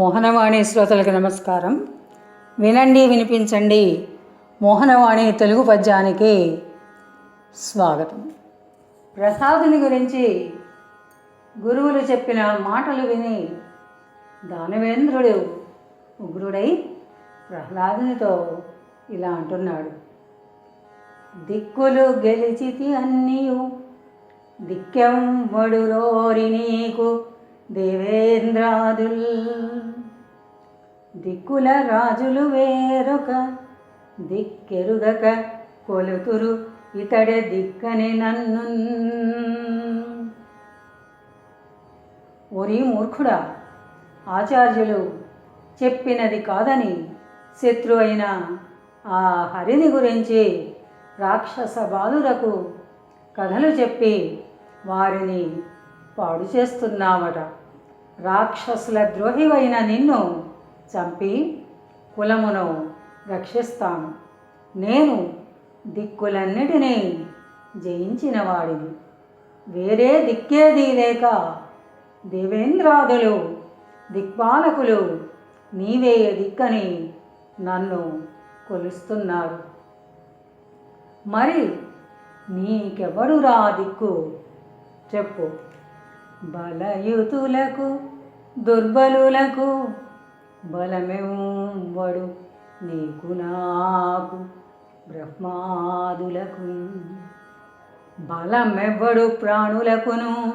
మోహనవాణి శ్రోతలకు నమస్కారం. వినండి వినిపించండి. మోహనవాణి తెలుగు పద్యానికి స్వాగతం. ప్రసాదుని గురించి గురువులు చెప్పిన మాటలు విని దానవేంద్రుడు ఉగ్రుడై ప్రహ్లాదునితో ఇలా అంటున్నాడు. దిక్కులు గెలిచితి అన్నీయు దిక్కెంబడు రోరి నీకు దేవేంద్రాదుల్. దిక్కుల రాజులు వేరొక దిక్కెరుగక కొలుతురు ఇతడే దిక్కని నన్ను ఒరి మూర్ఖుడా ఆచార్యులు చెప్పినది కాదని శత్రు అయిన ఆ హరిని గురించి రాక్షస బాలులకు కథలు చెప్పి వారిని పాడు చేస్తున్నావట. రాక్షసుల ద్రోహివైన నిన్ను చంపి కులమును రక్షిస్తాను. నేను దిక్కులన్నిటినీ జయించినవాడిని. వేరే దిక్కేది లేక దేవేంద్రాదులు దిక్పాలకులు నీవే దిక్కని నన్ను కొలుస్తున్నారు. మరి నీకెవడురా దిక్కు? చెప్పు. బలయుతులకు దుర్బలులకు బలమెవ్వడు నీకు నాకు బ్రహ్మాదులకు. బలమెవ్వడు ప్రాణులకును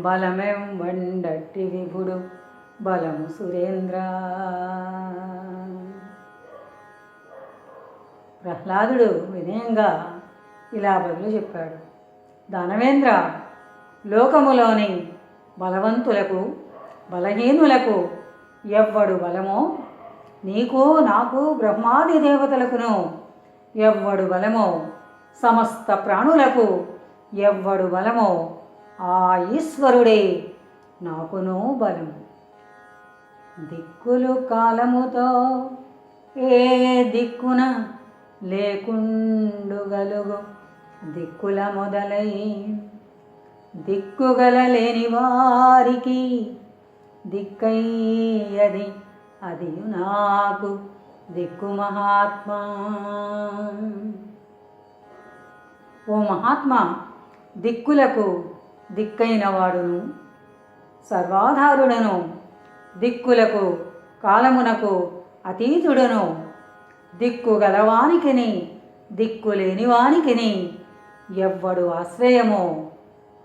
బలమెవ్వండట్టి విభుడు బలము సురేంద్ర. ప్రహ్లాదుడు వినయంగా ఇలా బదులు చెప్పాడు. దానవేంద్ర లోకములోని బలవంతులకు బలహీనులకు ఎవ్వడు బలమో? నీకు నాకు బ్రహ్మాది దేవతలకును ఎవ్వడు బలమో? సమస్త ప్రాణులకు ఎవ్వడు బలమో? ఆ ఈశ్వరుడే నాకును బలము. దిక్కులు కాలముతో ఏ దిక్కున లేకుండుగలుగు దిక్కుల మొదలై దిక్కుగల లేని వారికి దిక్కయ్యది అది నాకు. దిక్కు మహాత్మా. ఓ మహాత్మా దిక్కులకు దిక్కైన వాడును సర్వాధారుడను దిక్కులకు కాలమునకు అతీతుడను. దిక్కు గలవానికిని దిక్కు లేనివానికిని ఎవ్వడు ఆశ్రయమో